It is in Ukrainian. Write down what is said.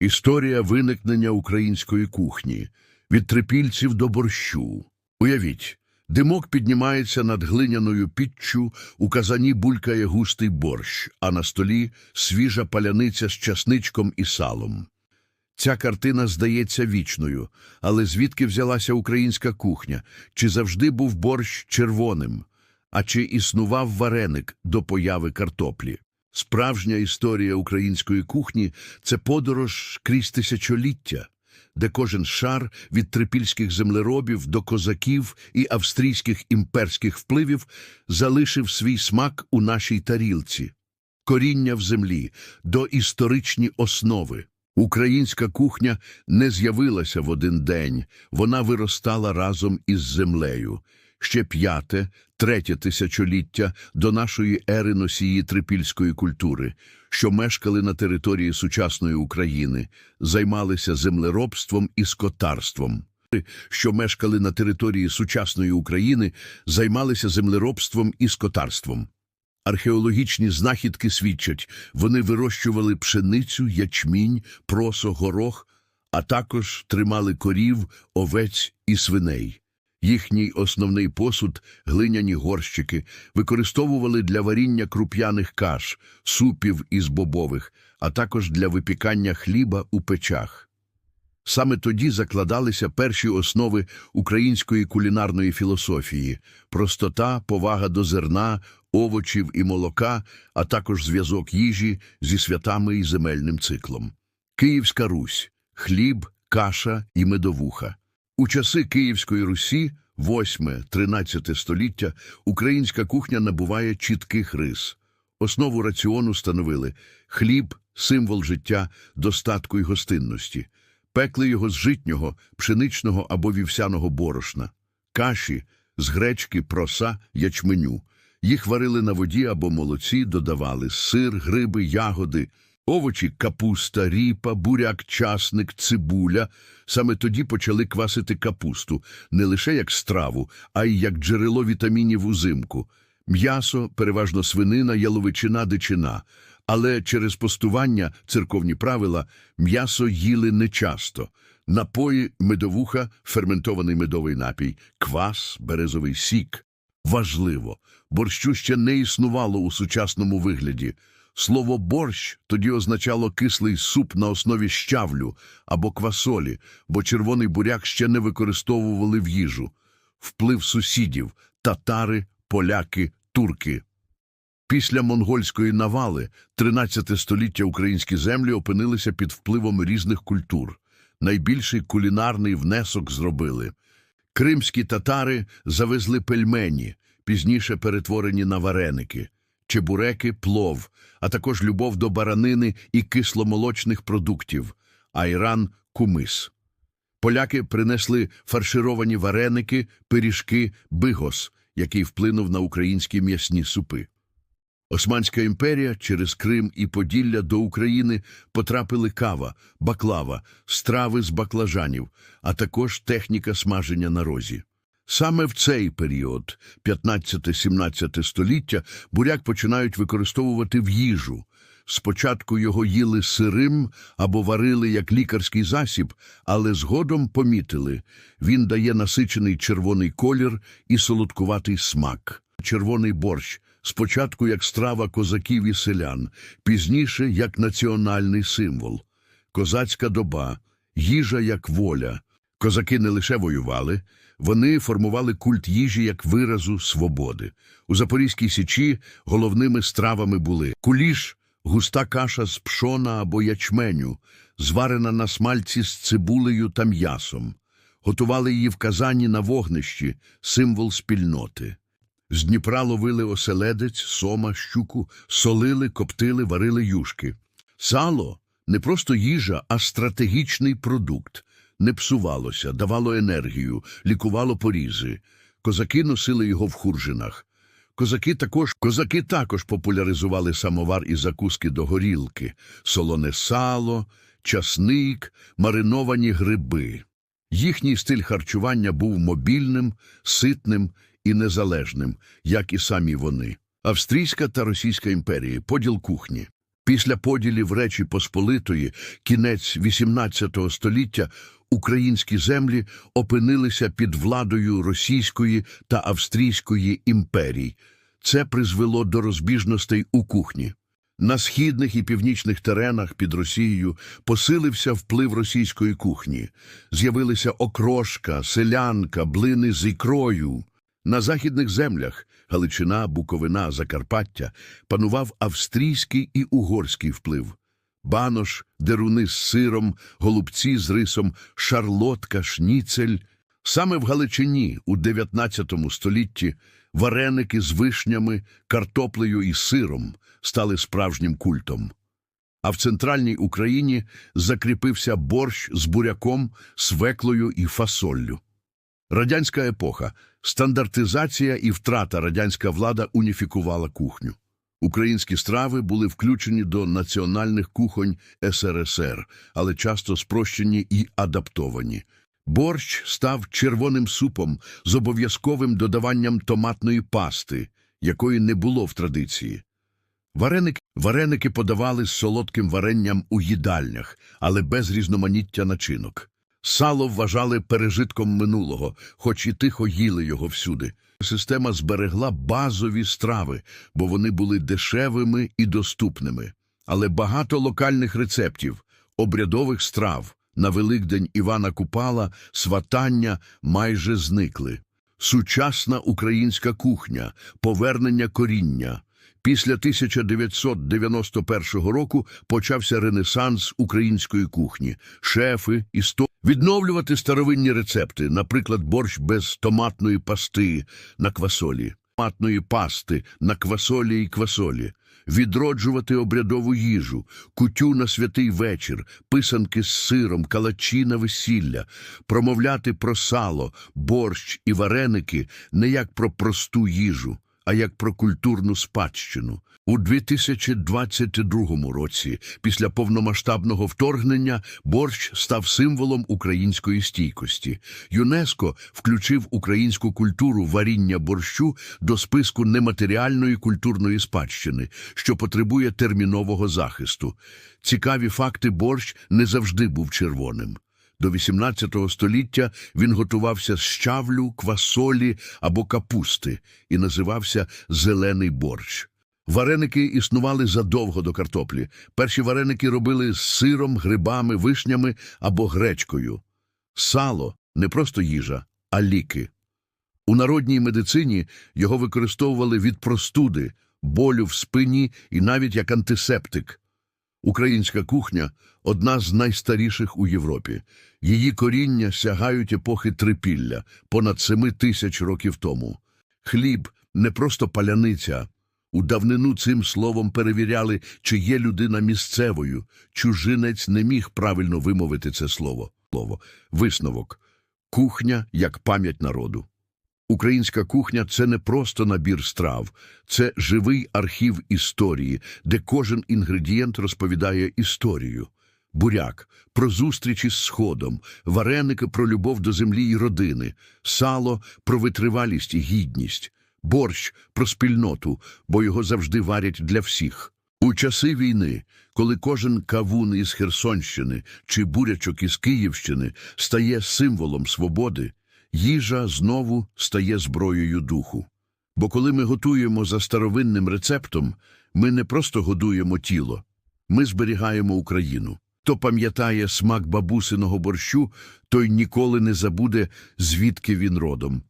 Історія виникнення української кухні від трипільців до борщу. Уявіть, димок піднімається над глиняною піччю, у казані булькає густий борщ, а на столі свіжа паляниця з часничком і салом. Ця картина здається вічною, але звідки взялася українська кухня? Чи завжди був борщ червоним? А чи існував вареник до появи картоплі? Справжня історія української кухні це подорож крізь тисячоліття, де кожен шар від трипільських землеробів до козаків і австрійських імперських впливів залишив свій смак у нашій тарілці. Коріння в землі до історичні основи. Українська кухня не з'явилася в один день, вона виростала разом із землею. Ще п'яте, третє тисячоліття до нашої ери носії трипільської культури, що мешкали на території сучасної України, займалися землеробством і скотарством. Що мешкали на території сучасної України, займалися землеробством і скотарством. Археологічні знахідки свідчать, вони вирощували пшеницю, ячмінь, просо, горох, а також тримали корів, овець і свиней. Їхній основний посуд, глиняні горщики, використовували для варіння круп'яних каш, супів із бобових, а також для випікання хліба у печах. Саме тоді закладалися перші основи української кулінарної філософії – простота, повага до зерна, овочів і молока, а також зв'язок їжі зі святами і земельним циклом. Київська Русь – хліб, каша і медовуха. У часи Київської Русі, 8-13 століття, українська кухня набуває чітких рис. Основу раціону становили хліб – символ життя, достатку і гостинності. Пекли його з житнього, пшеничного або вівсяного борошна, каші з гречки, проса, ячменю. Їх варили на воді або молоці, додавали сир, гриби, ягоди, овочі, капуста, ріпа, буряк, часник, цибуля. Саме тоді почали квасити капусту не лише як страву, а й як джерело вітамінів узимку. М'ясо, переважно свинина, яловичина, дичина. Але через постування, церковні правила, м'ясо їли нечасто. Напої, медовуха, ферментований медовий напій, квас, березовий сік. Важливо, борщу ще не існувало у сучасному вигляді. Слово борщ тоді означало кислий суп на основі щавлю або квасолі, бо червоний буряк ще не використовували в їжу. Вплив сусідів – татари, поляки, турки. Після монгольської навали 13 століття українські землі опинилися під впливом різних культур. Найбільший кулінарний внесок зробили. Кримські татари завезли пельмені, пізніше перетворені на вареники, чебуреки, плов, а також любов до баранини і кисломолочних продуктів, а Іран – кумис. Поляки принесли фаршировані вареники, пиріжки, бигос, який вплинув на українські м'ясні супи. Османська імперія через Крим і Поділля до України потрапили кава, баклава, страви з баклажанів, а також техніка смаження на розі. Саме в цей період, 15-17 століття, буряк починають використовувати в їжу. Спочатку його їли сирим або варили як лікарський засіб, але згодом помітили – він дає насичений червоний колір і солодкуватий смак. Червоний борщ – спочатку як страва козаків і селян, пізніше як національний символ. Козацька доба – їжа як воля. Козаки не лише воювали, вони формували культ їжі як виразу свободи. У Запорізькій Січі головними стравами були куліш – густа каша з пшона або ячменю, зварена на смальці з цибулею та м'ясом. Готували її в казані на вогнищі – символ спільноти. З Дніпра ловили оселедець, сома, щуку, солили, коптили, варили юшки. Сало – не просто їжа, а стратегічний продукт. Не псувалося, давало енергію, лікувало порізи. Козаки носили його в хуржинах. Козаки також, козаки також популяризували самовар і закуски до горілки, солоне сало, часник, мариновані гриби. Їхній стиль харчування був мобільним, ситним і незалежним, як і самі вони. Австрійська та Російська імперії, поділ кухні. Після поділів Речі Посполитої, кінець XVIII століття, українські землі опинилися під владою Російської та Австрійської імперій. Це призвело до розбіжностей у кухні. На східних і північних теренах під Росією посилився вплив російської кухні. З'явилися окрошка, селянка, блини з ікрою. На західних землях Галичина, Буковина, Закарпаття панував австрійський і угорський вплив. Банош, деруни з сиром, голубці з рисом, шарлотка, шніцель. Саме в Галичині у 19 столітті вареники з вишнями, картоплею і сиром стали справжнім культом. А в центральній Україні закріпився борщ з буряком, свеклою і фасоллю. Радянська епоха, стандартизація і втрата радянська влада уніфікувала кухню. Українські страви були включені до національних кухонь СРСР, але часто спрощені і адаптовані. Борщ став червоним супом з обов'язковим додаванням томатної пасти, якої не було в традиції. Вареники, вареники подавали з солодким варенням у їдальнях, але без різноманіття начинок. Сало вважали пережитком минулого, хоч і тихо їли його всюди. Система зберегла базові страви, бо вони були дешевими і доступними. Але багато локальних рецептів, обрядових страв на Великдень Івана Купала, сватання майже зникли. Сучасна українська кухня, повернення коріння. Після 1991 року почався ренесанс української кухні. Шефи, істо... Відновлювати старовинні рецепти, наприклад, борщ без томатної пасти на квасолі, томатної пасти на квасолі і квасолі, відроджувати обрядову їжу, кутю на святий вечір, писанки з сиром, калачі на весілля, промовляти про сало, борщ і вареники не як про просту їжу, а як про культурну спадщину. У 2022 році, після повномасштабного вторгнення, борщ став символом української стійкості. ЮНЕСКО включив українську культуру варіння борщу до списку нематеріальної культурної спадщини, що потребує термінового захисту. Цікаві факти борщ не завжди був червоним. До XVIII століття він готувався з щавлю, квасолі або капусти і називався «зелений борщ». Вареники існували задовго до картоплі. Перші вареники робили з сиром, грибами, вишнями або гречкою. Сало – не просто їжа, а ліки. У народній медицині його використовували від простуди, болю в спині і навіть як антисептик. Українська кухня – одна з найстаріших у Європі. Її коріння сягають епохи трипілля, понад семи тисяч років тому. Хліб – не просто паляниця. У давнину цим словом перевіряли, чи є людина місцевою. Чужинець не міг правильно вимовити це слово. Висновок. Кухня як пам'ять народу. Українська кухня – це не просто набір страв, це живий архів історії, де кожен інгредієнт розповідає історію. Буряк – про зустрічі з сходом, вареники – про любов до землі і родини, сало – про витривалість і гідність, борщ – про спільноту, бо його завжди варять для всіх. У часи війни, коли кожен кавун із Херсонщини чи бурячок із Київщини стає символом свободи, їжа знову стає зброєю духу. Бо коли ми готуємо за старовинним рецептом, ми не просто годуємо тіло, ми зберігаємо Україну. Хто пам'ятає смак бабусиного борщу, той ніколи не забуде, звідки він родом.